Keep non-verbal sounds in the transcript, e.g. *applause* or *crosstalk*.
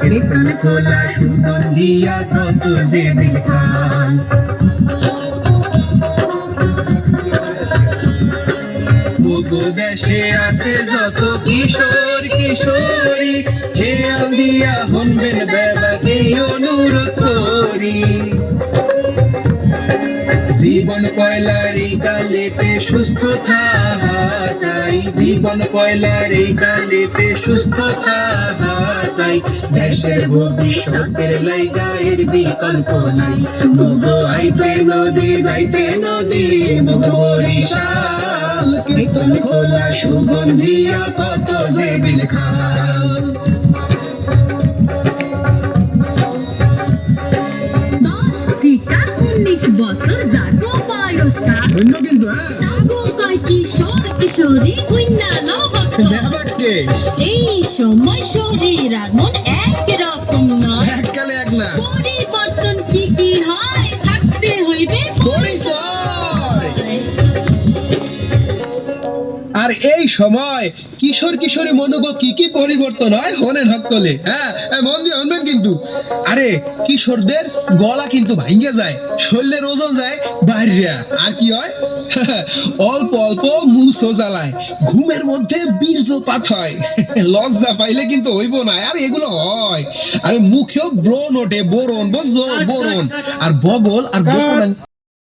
কীর্তন খোলা সুগন্ধিয়া কত যে বিখান দেশে আছে যত কিশোর কিশোরী খেয়াল দিয়া হনবেন বেবাকে অনুরোধ করি জীবন কয়লার কালেতে সুস্থ থাকাই জীবন কয়লার কালেতে সুস্থ থাকাই দেশের ভবিষ্যতের লাইগা এর বিকল্প নাই। মুগো আইতে নদী, যাইতে নদী মুগ বরিশাল। কীর্তন খোলা, সুগন্ধিয়া, কত যে বিলখাল দশ কিন্তু হ্যাঁ। কিশোর এই সময় শরীর আর মন আর এই সময় কিশোর কিশোরী মনোগ কি কি পরিবর্তন হয়? হনেন হকতলে হ্যাঁ? মন দিয়ে শুনবেন কিন্তু। আরে কিশোরদের গলা কিন্তু ভাঙ্গে যায় শরীরের ওজন যায় বাইরিয়া আর কি হয়? *laughs* অল্প অল্প মুসো জ্বালায় ঘুমের মধ্যে বীর্যপাত হয়। *laughs* লজ্জা পাইলে কিন্তু হইব না। আর এগুলো হয়। আরে মুখেও ব্রণ ওঠে বোরন বুঝছ? বোরন। আর বগল আর গোপন